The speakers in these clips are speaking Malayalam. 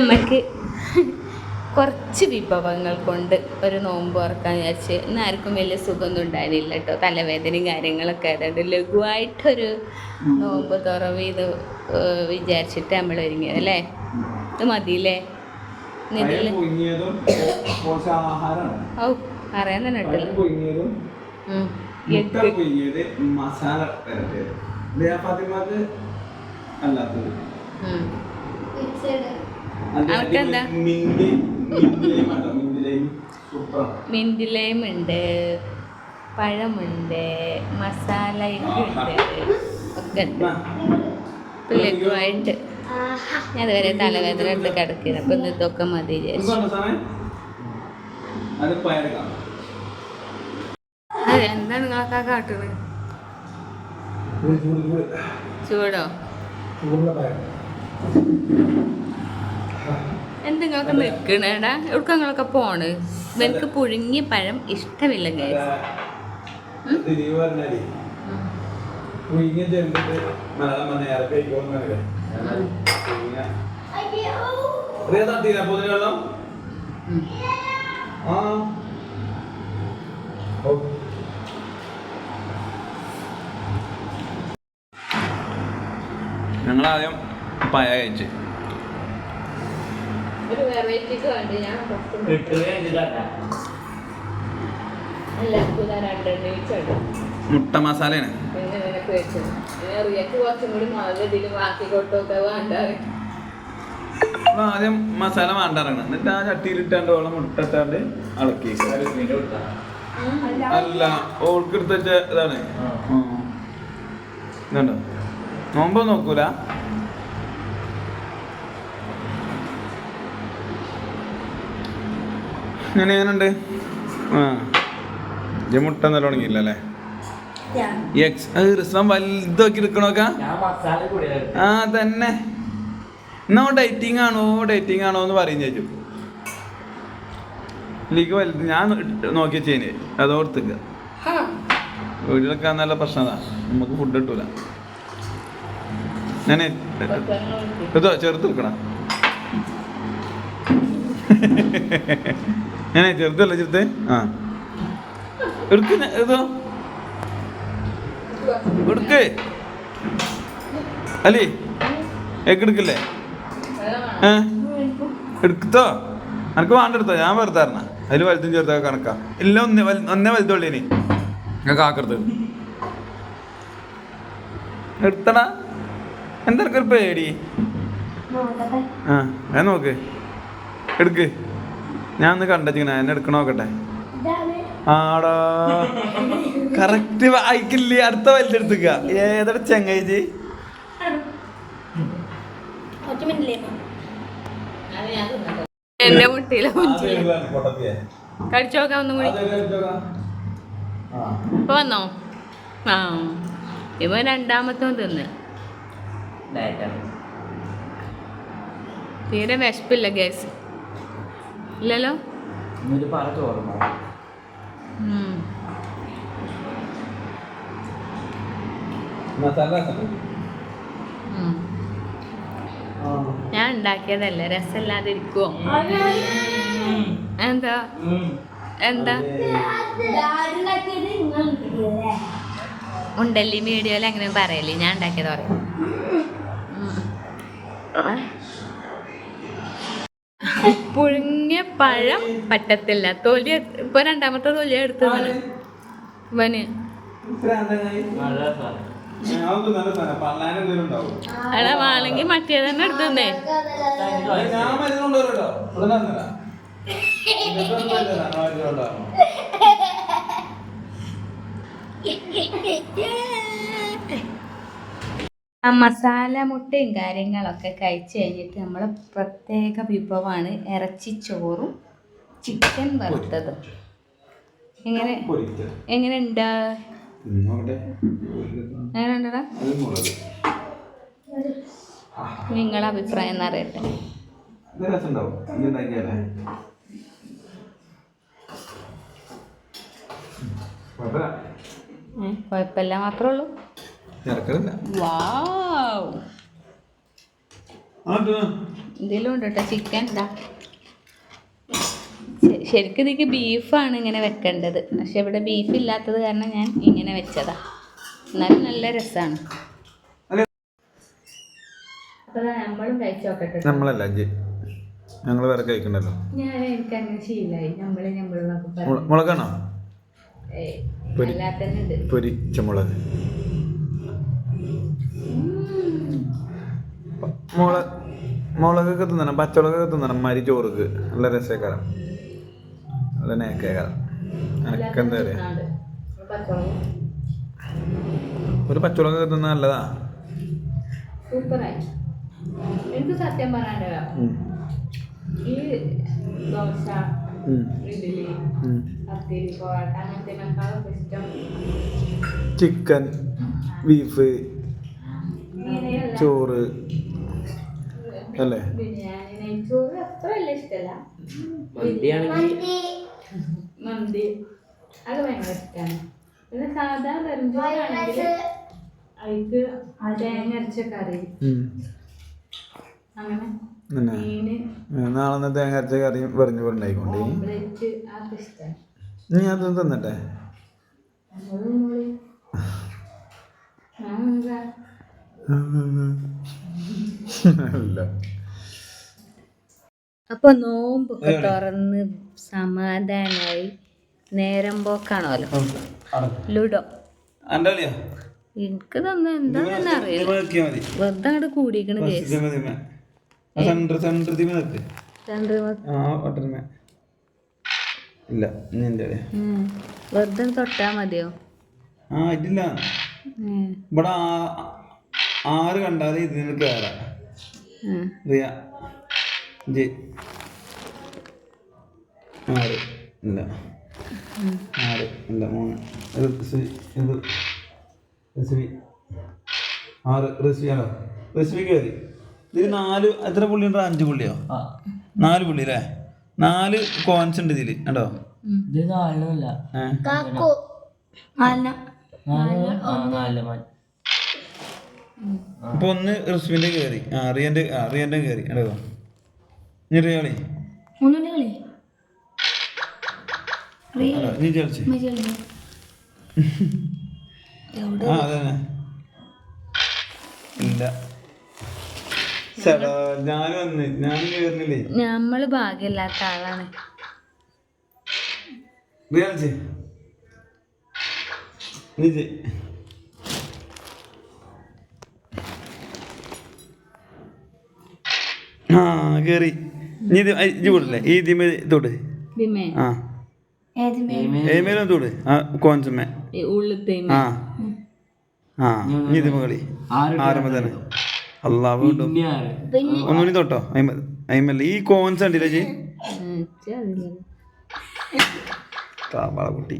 നമുക്ക് കുറച്ച് വിഭവങ്ങൾ കൊണ്ട് ഒരു നോമ്പ് ഓർക്കാൻ വിചാരിച്ച് ഇന്ന് ആർക്കും വലിയ സുഖമൊന്നും ഉണ്ടായിരുന്നില്ല കേട്ടോ. തലവേദനയും കാര്യങ്ങളൊക്കെ ആയതുകൊണ്ട് ലഘുവായിട്ടൊരു നോമ്പ് തുറവ് ഇത് ഏഹ് വിചാരിച്ചിട്ട് നമ്മൾ ഒരുങ്ങിയത് അല്ലേ? ഇത് മതിയില്ലേ? ഇതിൽ ഓ പറയാൻ തന്നെ കേട്ടോ മസാല അല്ലാത്തത്. മിന്റ് ഉണ്ട് പഴമുണ്ട് മസാല ഉണ്ട് ഒക്കെ ഉണ്ട്. ഞാൻ അതുവരെ തലവേദന എടുത്ത് കിടക്കുന്നത് അപ്പം ഇതൊക്കെ മതി എന്താ നിങ്ങളൊക്കെ കാട്ടുന്നത് ചൂടോ എന്ത് നിങ്ങളൊക്കെ നിൽക്കണേടാ എവിടെ നിങ്ങളൊക്കെ പോണ് എനിക്ക് പുഴുങ്ങിയ പഴം ഇഷ്ടമില്ല ഞങ്ങളാദ്യം പുഴുങ്ങിയ ചെന്നിട്ട് മലയാളം പറഞ്ഞ ഇറക്കി കഴിക്കുമെന്നല്ലേ തട്ടിയില്ല പൊതിന് വെള്ളം ഉം. ആ ഓ. ഞങ്ങൾ ആദ്യം പയ കഴിച്ച് ഒരു വെറൈറ്റിക്ക് വേണ്ടി ഞാൻ എല്ലാവർക്കും ഞാൻ രണ്ടെണ്ണ വെച്ചുണ്ട് മുട്ട മസാലയാണ്. പിന്നെ നിനക്ക് വെച്ചത് പിന്നെ റിയക്ക് കുറച്ചും കൂടി മുളക് ഇതിൽ ബാക്കി കൊട്ടൊക്കെ വേണ്ട അപ്പൊ ആദ്യം മസാല വേണ്ടാറാണ് എന്നിട്ട് ആ ചട്ടിയിലിട്ടാണ്ട് ഓളം മുട്ട ഇട്ടാണ്ട് അളക്കി അല്ല ഓൾക്ക് എടുത്ത് ഇതാണ്. നോമ്പോ നോക്കൂല? ഇങ്ങനെ എങ്ങനെയുണ്ട്? ആ. ജമുട്ട മുട്ട നല്ല ഉണങ്ങിയില്ല അല്ലേ? എക്സ് റിസ്വാൻ വലുതാക്കി എടുക്കണോക്ക? ഞാൻ ആ തന്നെ എന്നാ ഡേറ്റിംഗ് ആണോ? ഡേറ്റിംഗ് ആണോ എന്ന് പറയും ചേച്ചു. ലീഗ് വലുത് ഞാൻ നോക്കി ചേന് അതോർത്തുക വീട്ടിലൊക്കെ നല്ല പ്രശ്നം അതാ നമുക്ക് ഫുഡ് കിട്ടൂല. ഞാൻ ഇതോ ചെറുത്ത് എടുക്കണം? ഞാനേ ചെറുതല്ല ചെറുതേ? ആ. എടുക്കുന്ന ഏതോ എടുക്ക്. അല്ലേ എടുക്കില്ലേ? ഏ? എടുത്തോ? എനക്ക് വേണ്ടെടുത്തോ ഞാൻ വെറുതെ അതിൽ വലുതും ചെറുതൊക്കെ കണക്കാ. എല്ലാം ഒന്നേ വലു ഒന്നേ വലുതുള്ളീനി ഞാൻ കാക്കരുത് എടുത്തടാ. എന്താ ഒരു പേടി? ആ ഞാൻ നോക്ക്. എടുക്ക്. ഞാൻ ഒന്ന് കണ്ടിങ്ങനെ എന്നെ എടുക്കണ നോക്കട്ടെ. ആടാ. കറക്റ്റ് വായിക്കില്ലേ അടുത്ത വലുതെടുത്തുക ഏതാ ചെങ്ങൈജി എന്റെ മുട്ടിയിലെ നോക്കാം ഒന്നും കൂടി. ഇപ്പൊ വന്നോ? ആ. ഇവ രണ്ടാമത്തും തിന്ന്. തീരെ വിശപ്പില്ല ഗ്യാസ് ഇല്ലല്ലോ. ഞാൻ ഉണ്ടാക്കിയതല്ലേ? രസമില്ലാതിരിക്കുവോ? എന്താ? എന്താ? ഉണ്ടല്ലി വീഡിയോയിൽ അങ്ങനെ പറയല്ലേ? ഞാൻ ഉണ്ടാക്കിയത് പറയാം. പുഴുങ്ങിയ പഴം പറ്റത്തില്ല. തൊലി ഇപ്പൊ രണ്ടാമത്തെ തൊലി എടുത്തു ഇവന്. എടാ വേണമെങ്കിൽ മറ്റേ തന്നെ എടുത്തേ ഞാൻ ആ മസാല മുട്ടയും കാര്യങ്ങളൊക്കെ കഴിച്ചു കഴിഞ്ഞിട്ട് നമ്മൾ പ്രത്യേക വിഭവമാണ് ഇറച്ചി ചോറും ചിക്കൻ വറുത്തതും. എങ്ങനെ? എങ്ങനെയുണ്ട് എങ്ങനെ ഉണ്ട് തിന്നോട്ടെ. എങ്ങനെ ഉണ്ടടാ നിങ്ങളെ അഭിപ്രായം എന്നറിയട്ടെ കുഴപ്പമില്ല. മാത്രമേ ഉള്ളൂ. വാവ്. ആ, ഇത് എന്തെങ്കിലും ഉണ്ട് കേട്ടോ ചിക്കൻ ശരിക്കും ഇതിക്ക് ബീഫാണ് ഇങ്ങനെ വെക്കേണ്ടത്. പക്ഷെ ഇവിടെ ബീഫ് ഇല്ലാത്തത് കാരണം ഞാൻ ഇങ്ങനെ വെച്ചതാ. എന്നാലും നല്ല രസമാണ് നമ്മളല്ല ഞങ്ങൾ വേറെ കഴിക്കണ്ടല്ലോ. ഞാൻ എനിക്ക് അങ്ങനെ ശീലമായി നമ്മൾ നമ്മളൊക്കെ മുള- പറഞ്ഞു മുളകാണോ ഏയ് പൊരി. അല്ലാത്തന്നെ ഉണ്ട് പൊരിച്ച മുളക് മുളകൊക്കെ തിന്നണം പച്ചമുളകൊക്കെ തിന്നണം മരി ചോറുക്ക്. നല്ല രസക്കാരം. നല്ല നേക്കേക്കാരം. എനക്കെന്താ പറയാ? ഒരു പച്ചമുളകൊക്കെ തിന്നാൻ നല്ലതാ. എനിക്ക് സത്യം ഈ ദോശ ഉം. ഇഡ്ഡലി ഉം. പത്തിരി പൊറോട്ട അങ്ങനത്തേനേക്കാളൊക്കെ ഇഷ്ടം. ചിക്കൻ ബീഫ് ചോറ്. അല്ലേ? ബിരിയാണി നെയ്ച്ചോറ് അത്ര വലിയ ഇഷ്ടമല്ല മന്തിയാണെങ്കിൽ മന്തി. അത് ഭയങ്കര ഇഷ്ടമാണ് പിന്നെ സാധാ വെറുംചോറാണെങ്കിൽ അതിക്ക് ആ തേങ്ങ അരച്ച കറി. അങ്ങനെ നാളെ തേങ്ങ അരച്ച കറി പറഞ്ഞു പറഞ്ഞായിക്കൊണ്ട്? നീ അത് തന്നട്ടെ? അല്ല അപ്പൊ നോമ്പൊക്കെ തുറന്ന് സമാധാനായി നേരം പോക്കാണല്ലോ ലുഡോ. എനിക്ക് തന്നെ എന്താണെന്ന് അറിയില്ല. വെറുതെ അങ്ങോട്ട് കൂടിയിരിക്കണ ഇല്ല. വെറുതെ തൊട്ടാ മതിയോ? ആ ഇതില്ല. ഇവിടെ ആറ് കണ്ടാൽ ഇതിന് കയറാം ജി ആറ് ഇല്ല. ആറ് ഇല്ല മൂന്ന് ഇത് ഋസ്വി ആറ് ഋസ്വിയാണോ ഋസ്വി മതി. ഇതിൽ നാല് എത്ര പുള്ളിയുണ്ടോ? അഞ്ച് പുള്ളിയോ? നാല് പുള്ളി അല്ലേ നാല് കോൺസ് ഉണ്ട് ഇതിൽ കണ്ടോ? അപ്പൊ ഒന്ന് റിസ്വിന്റെ കയറി ആ റിയന്റെ ആ റിയന്റെ കയറി കണ്ടോ? ഇനി റിയാളി ഹലോ നീ കളിച്ച് ആ അതന്നെ. ഇല്ല. ഞാൻ വന്ന് ഞാനും കയറുന്നില്ലേ നമ്മൾ ഭാഗ്യമില്ലാത്ത ആളാണ്. ആ കേറി. നീ ഇജ്ജ് കൂടല്ലേ ഈ ആ. ഏമേലും തൊട് ആ ആ. ആ നീ ഒന്നുകൂടി തൊട്ടോ? അയിമ അയിമല്ല ഈ കോൺസ് ഉണ്ടല്ലേ ജി? താമ്പാള കുട്ടി.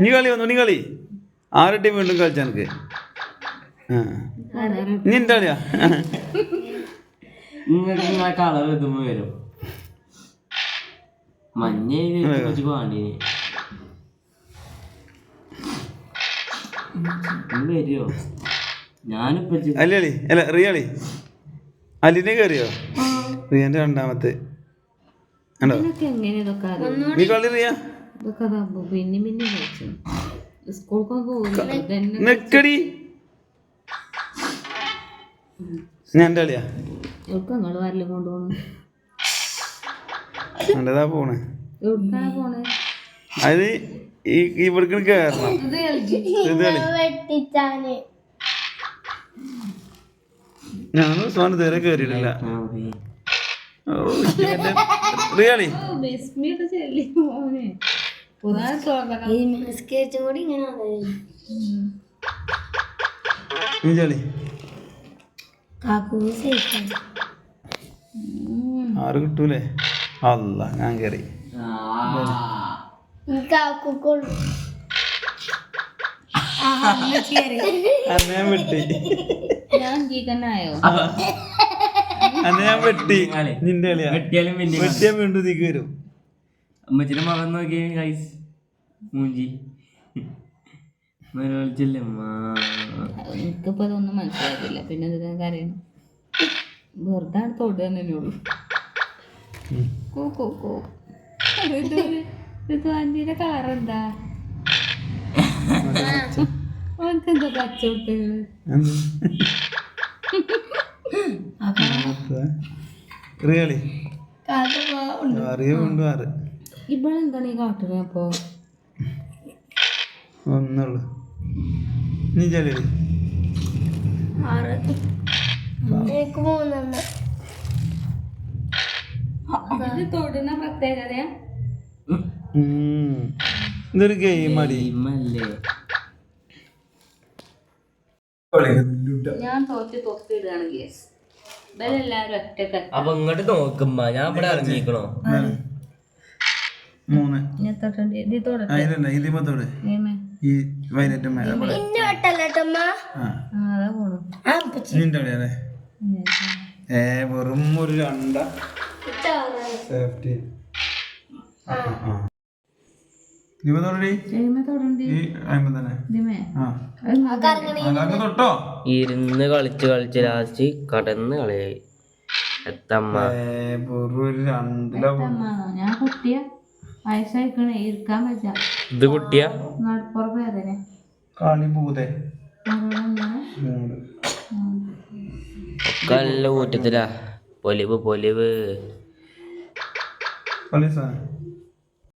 നീ കളി വന്നു? നീ കളി. ആറ് ടീം വീണ്ടും കളിച്ച എനിക്ക് നീ എന്താ കളിയാ? നിങ്ങൾക്ക് ഇങ്ങനെ കളർ എത്തുമ്പോ വരും. മഞ്ഞ പാണ്ടിന് വരുമോ ഞാനിപ്പോ അല്ല റിയാളി അലിനെ കയറിയോ റിയന്റെ രണ്ടാമത്തെ. നീ കളി റിയ. നെക്കടി. ഞാൻ കളിയാ എവിടുക്ക നിങ്ങൾ വരലും കൊണ്ടുപോകണം നല്ലതാ പോണ്? എവിടുക്കാണ് പോണേ? അത് ഈ ഇവിടേക്ക് കയറണം ഇത് കളി. ഞാൻ ഉസ്മാൻ ഇതുവരെ കയറിയിട്ടില്ല ആറ് കിട്ടൂലേ? അല്ല ഞാൻ കയറി ആ, അന്ന് ഞാൻ വെട്ടി. അന്ന് ഞാൻ വെട്ടി. നിന്റെ കളിയാ. വെട്ടിയാലും വലിയ വെട്ടിയാൻ വീണ്ടും തീക്ക് വരും. അമ്മച്ചിന്റെ മകൻ നോക്കിയേ ഗൈസ് മൂഞ്ചി. വിളിച്ചില്ലേ എനിക്കിപ്പോ അതൊന്നും മനസ്സിലാക്കില്ല പിന്നെ ഇതിനൊക്കെ അറിയണം വെറുതെ തൊടുക തന്നെ ഉള്ളൂ കോ കോ കോ. അഞ്ചിന്റെ കളർ എന്താ അവനക്ക് എന്താ പച്ച കൊടുത്തത് റിയലി അറിയ കൊണ്ട് ആറ് ഇവളെന്താണ് ഈ കാട്ടുന്നത് അപ്പോ? ഒന്നുള്ളു. നീ ചെല്ലി ഇത് തൊടുന്ന പ്രത്യേകതയാ ഇതൊരു ഗെയിം അടി. ഇമ്മല്ലേ ഞാൻ തോറ്റ് തൊത്തിടുകയാണ് ഗ്യാസ് ഇവരെല്ലാരും ഒറ്റ അപ്പൊ ഇങ്ങോട്ട് നോക്കുമ്പോ ഞാൻ ഇവിടെ ഇറങ്ങിക്കണോ? മൂന്ന്. ഈ വൈലറ്റ് നിന്റെ ഏ വെറും ഒരു രണ്ട. സേഫ്റ്റി. ഇരുന്ന് കളിച്ച് കളിച്ച് ലാസ്റ്റ് കടന്ന് കളിയായി. എത്തമ്മ. ഞാൻ കുട്ടിയ വയസ്സായിക്കണേ. ഇരിക്കാൻ പറ്റാ ഇത് കുട്ടിയാ നടുപ്പുറം വേദന. കളി പൂതേ. ഒക്കെ ഊറ്റത്തിലാ. പൊലിവ് പൊലിവ്.